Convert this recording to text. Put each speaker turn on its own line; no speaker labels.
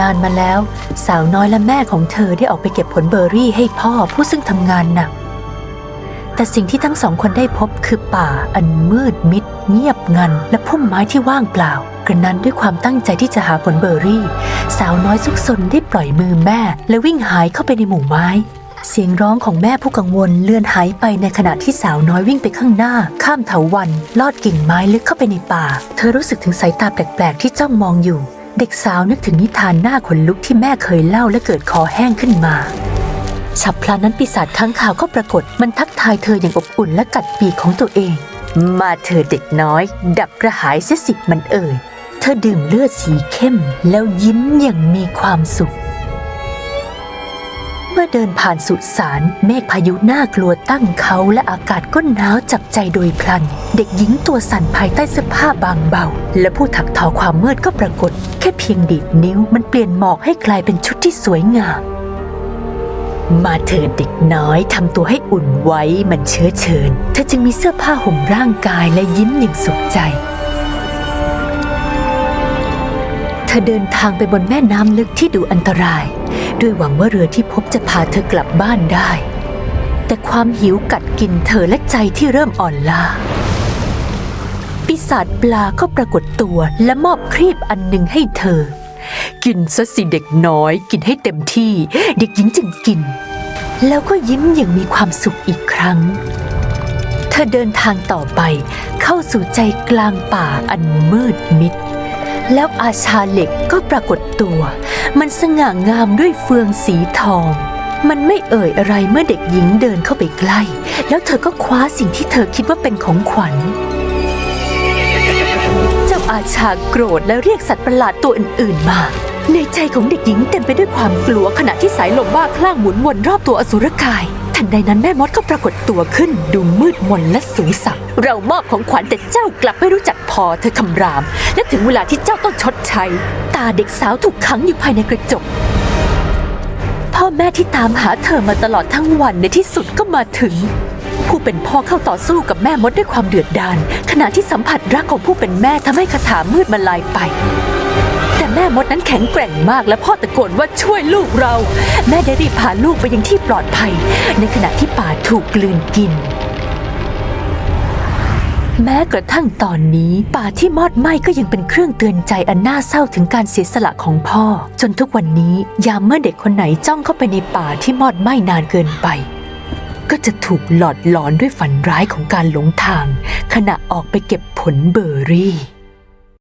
นานมาแล้ว สาวน้อยและแม่ของเธอได้ออกไปเก็บผลเบอร์รี่ให้พ่อผู้ซึ่งทำงานหนัก แต่สิ่งที่ทั้งสองคนได้พบคือป่าอันมืดมิด เงียบงัน และพุ่มไม้ที่ว่างเปล่า กระนั้นด้วยความตั้งใจที่จะหาผลเบอร์รี่ สาวน้อยซุกซนได้ปล่อยมือแม่ และวิ่งหายเข้าไปในหมู่ไม้ เสียงร้องของแม่ผู้กังวลเลื่อนหายไปในขณะที่สาวน้อยวิ่งไปข้างหน้า ข้ามเถาวันลอดกิ่งไม้ลึกเข้าไปในป่า เธอรู้สึกถึงสายตาแปลกๆที่จ้องมองอยู่ เด็กสาวนึกถึงนิทานหน้าขนลุกที่แม่เคยเล่าและเกิดคอแห้งขึ้นมาฉับพลันนั้นปีศาจค้างคาวก็ปรากฏมันทักทายเธออย่างอบอุ่นและกัดปีกของตัวเอง มาเธอเด็กน้อย ดับกระหายเสียสิมันเอ่ย เธอดื่มเลือดสีเข้ม แล้วยิ้มอย่างมีความสุข เมื่อเดินผ่านสุสานเมฆพายุน่ากลัวตั้งเขาและอากาศก็หนาวจับใจโดยพลัน เด็กหญิงตัวสั่นภายใต้เสื้อผ้าบางเบา และผู้ถักทอความมืดก็ปรากฏ แค่เพียงดีดนิ้วมันเปลี่ยนหมอกให้กลายเป็นชุดที่สวยงามมาเถิดเด็กน้อยทำตัวให้อุ่นไว้มันเชื้อเชิญ เธอจึงมีเสื้อผ้าห่มร่างกายและยิ้มอย่างสุขใจ ธอเดินทางไปบนแม่น้ำลึกที่ดูอันตราย ด้วยหวังว่าเรือที่พบจะพาเธอกลับบ้านได้ แต่ความหิวกัดกินเธอและใจที่เริ่มอ่อนล้าปีศาจปลาก็ปรากฏตัวและมอบครีบอันหนึ่งให้เธอ กินซะสิเด็กน้อย กินให้เต็มที่ เด็กหญิงจึงกิน แล้วก็ยิ้มอย่างมีความสุขอีกครั้ง เธอเดินทางต่อไปเข้าสู่ใจกลางป่าอันมืดมิด แล้วอาชาเหล็กก็ปรากฏตัว มันสง่างามด้วยเฟืองสีทอง มันไม่เอ่ยอะไรเมื่อเด็กหญิงเดินเข้าไปใกล้ แล้วเธอก็คว้าสิ่งที่เธอคิดว่าเป็นของขวัญเจ้าอาชาโกรธและเรียกสัตว์ประหลาดตัวอื่นๆมา ในใจของเด็กหญิงเต็มไปด้วยความกลัวขณะที่สายลมบ้าคลั่งหมุนวนรอบตัวอสุรกาย ทันใดนั้นแม่มดก็ปรากฏตัวขึ้นดูมืดมนและสูงสักเรามอบของขวัญแต่เจ้ากลับไม่รู้จักพอเธอคำราม และถึงเวลาที่เจ้าต้องชดใช้ ตาเด็กสาวถูกขังอยู่ภายในกระจก พ่อแม่ที่ตามหาเธอมาตลอดทั้งวันในที่สุดก็มาถึง ผู้เป็นพ่อเข้าต่อสู้กับแม่มดด้วยความเดือดดาลขณะที่สัมผัสรักของผู้เป็นแม่ทำให้คาถามืดมันลายไป แม่มดนั้นแข็งแกร่งมากและพ่อตะโกนว่าช่วยลูกเรา แม่ได้รีบพาลูกไปยังที่ปลอดภัย ในขณะที่ป่าถูกกลืนกิน แม้กระทั่งตอนนี้ป่าที่มอดไหม้ก็ยังเป็นเครื่องเตือนใจอันน่าเศร้าถึงการเสียสละของพ่อ จนทุกวันนี้ยามเมื่อเด็กคนไหนจ้องเข้าไปในป่าที่มอดไหม้นานเกินไป ก็จะถูกหลอดหลอนด้วยฝันร้ายของการหลงทาง ขณะออกไปเก็บผลเบอร์รี่